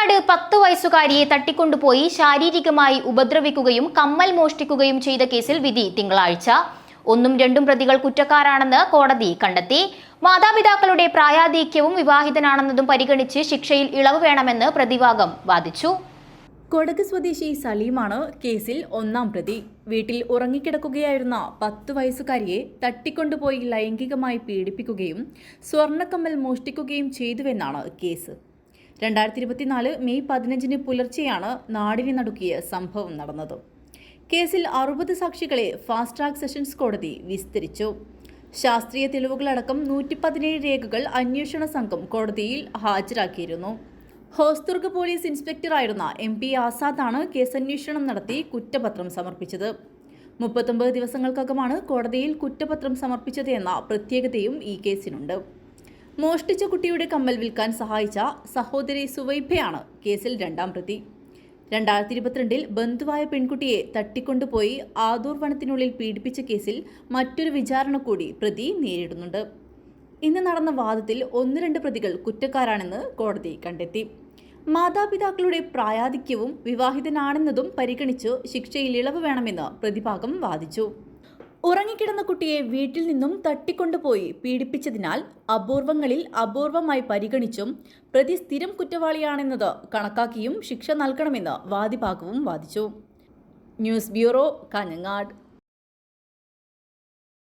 കാഞ്ഞങ്ങാട് പത്ത് വയസ്സുകാരിയെ തട്ടിക്കൊണ്ടുപോയി ശാരീരികമായി ഉപദ്രവിക്കുകയും കമ്മൽ മോഷ്ടിക്കുകയും ചെയ്ത കേസിൽ വിധി തിങ്കളാഴ്ച. ഒന്നും രണ്ടും പ്രതികൾ കുറ്റക്കാരാണെന്ന് കോടതി കണ്ടെത്തി. മാതാപിതാക്കളുടെ പ്രായാധിക്യവും വിവാഹിതനാണെന്നതും പരിഗണിച്ച് ശിക്ഷയിൽ ഇളവ് വേണമെന്ന് പ്രതിഭാഗം വാദിച്ചു. കൊടക് സ്വദേശി സലീമാണ് കേസിൽ ഒന്നാം പ്രതി. വീട്ടിൽ ഉറങ്ങിക്കിടക്കുകയായിരുന്ന പത്ത് വയസ്സുകാരിയെ തട്ടിക്കൊണ്ടുപോയി ലൈംഗികമായി പീഡിപ്പിക്കുകയും സ്വർണക്കമ്മൽ മോഷ്ടിക്കുകയും ചെയ്തുവെന്നാണ് കേസ്. രണ്ടായിരത്തി ഇരുപത്തിനാല് മെയ് പതിനഞ്ചിന് പുലർച്ചെയാണ് നാടിനെ നടുക്കിയ സംഭവം നടന്നത്. കേസിൽ അറുപത് സാക്ഷികളെ ഫാസ്റ്റ് ട്രാക്ക് സെഷൻസ് കോടതി വിസ്തരിച്ചു. ശാസ്ത്രീയ തെളിവുകളടക്കം നൂറ്റി പതിനേഴ് രേഖകൾ അന്വേഷണ സംഘം കോടതിയിൽ ഹാജരാക്കിയിരുന്നു. ഹോസ്ദുർഗ് പോലീസ് ഇൻസ്പെക്ടറായിരുന്ന എം പി ആസാദാണ് കേസന്വേഷണം നടത്തി കുറ്റപത്രം സമർപ്പിച്ചത്. മുപ്പത്തൊമ്പത് ദിവസങ്ങൾക്കകമാണ് കോടതിയിൽ കുറ്റപത്രം സമർപ്പിച്ചത് എന്ന പ്രത്യേകതയും ഈ കേസിനുണ്ട്. മോഷ്ടിച്ച കുട്ടിയുടെ കമ്മൽ വിൽക്കാൻ സഹായിച്ച സഹോദരി സുവൈഭയാണ് കേസിൽ രണ്ടാം പ്രതി. രണ്ടായിരത്തി ഇരുപത്തിരണ്ടിൽ ബന്ധുവായ പെൺകുട്ടിയെ തട്ടിക്കൊണ്ടുപോയി ആദൂർ വനത്തിനുള്ളിൽ പീഡിപ്പിച്ച കേസിൽ മറ്റൊരു വിചാരണ കൂടി പ്രതി നേരിടുന്നുണ്ട്. ഇന്ന് നടന്ന വാദത്തിൽ ഒന്ന് രണ്ട് പ്രതികൾ കുറ്റക്കാരാണെന്ന് കോടതി കണ്ടെത്തി. മാതാപിതാക്കളുടെ പ്രായാധിക്യവും വിവാഹിതനാണെന്നതും പരിഗണിച്ച് ശിക്ഷയിൽ ഇളവ് വേണമെന്ന് പ്രതിഭാഗം വാദിച്ചു. ഉറങ്ങിക്കിടന്ന കുട്ടിയെ വീട്ടിൽ നിന്നും തട്ടിക്കൊണ്ടുപോയി പീഡിപ്പിച്ചതിനാൽ അപൂർവങ്ങളിൽ അപൂർവമായി പരിഗണിച്ചും പ്രതി സ്ഥിരം കുറ്റവാളിയാണെന്നത് കണക്കാക്കിയും ശിക്ഷ നൽകണമെന്ന് വാദിഭാഗവും വാദിച്ചു. News bureau Kanhangad.